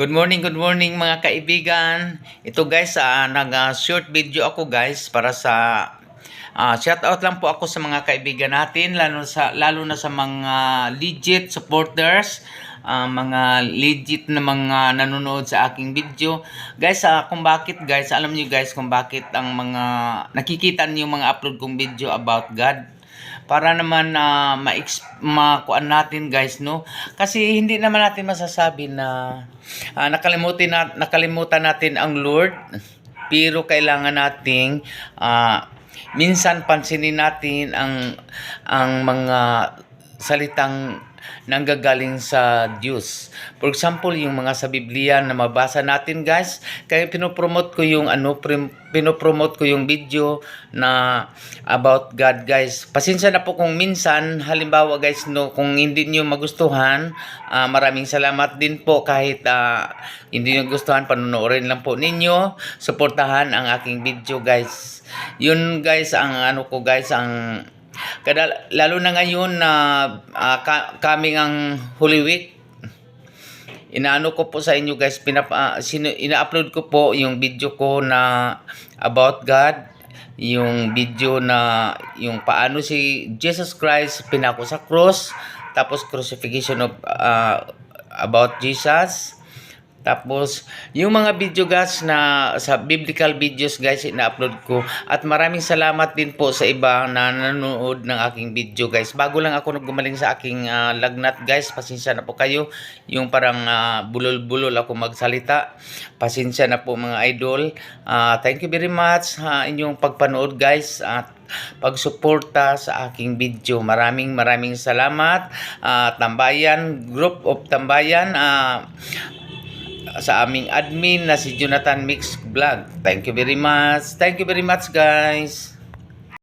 Good morning, good morning mga kaibigan. Ito guys, ah, nag-short video ako guys para sa ah, shout out lang po ako sa mga kaibigan natin lalo sa lalo na sa mga legit supporters, ah, mga legit na mga nanonood sa aking video. Guys, ah, kung bakit guys, alam niyo guys kung bakit ang mga nakikita niyo mga upload kong video about God para naman na ma makuan natin guys no? Kasi hindi naman natin masasabi na ah, nakalimutan na, nakalimutan natin ang Lord. Pero kailangan nating ah, minsan pansinin natin ang ang mga salitang nanggagaling sa Diyos. For example, yung mga sa Biblia na mabasa natin guys, kaya pinopromote ko yung ano, prim- pinopromote ko yung video na about God guys. Pasensya na po kung minsan, halimbawa guys, no, kung hindi niyo magustuhan, ah, maraming salamat din po kahit ah, hindi niyo gustuhan, panonoorin lang po ninyo, suportahan ang aking video guys. Yun guys, ang ano ko guys, ang kada lalo na ngayon na ah, ka, coming ang Holy Week inaano ko po sa inyo guys pinapa, ah, sino, ina-upload ko po yung video ko na about God yung video na yung paano si Jesus Christ pinako sa cross tapos crucifixion of ah, about Jesus tapos, yung mga video guys na sa biblical videos guys, ina-upload ko. At maraming salamat din po sa iba na nanonood ng aking video guys. Bago lang ako gumaling sa aking ah, lagnat guys, pasensya na po kayo. Yung parang ah, bulol-bulol ako magsalita. Pasensya na po mga idol. Ah, thank you very much sa inyong pagpanood guys. At pagsuporta sa aking video. Maraming maraming salamat. Ah, tambayan, group of tambayan. ah sa aming admin na si Jonathan Mix Vlog. Thank you very much. Thank you very much guys.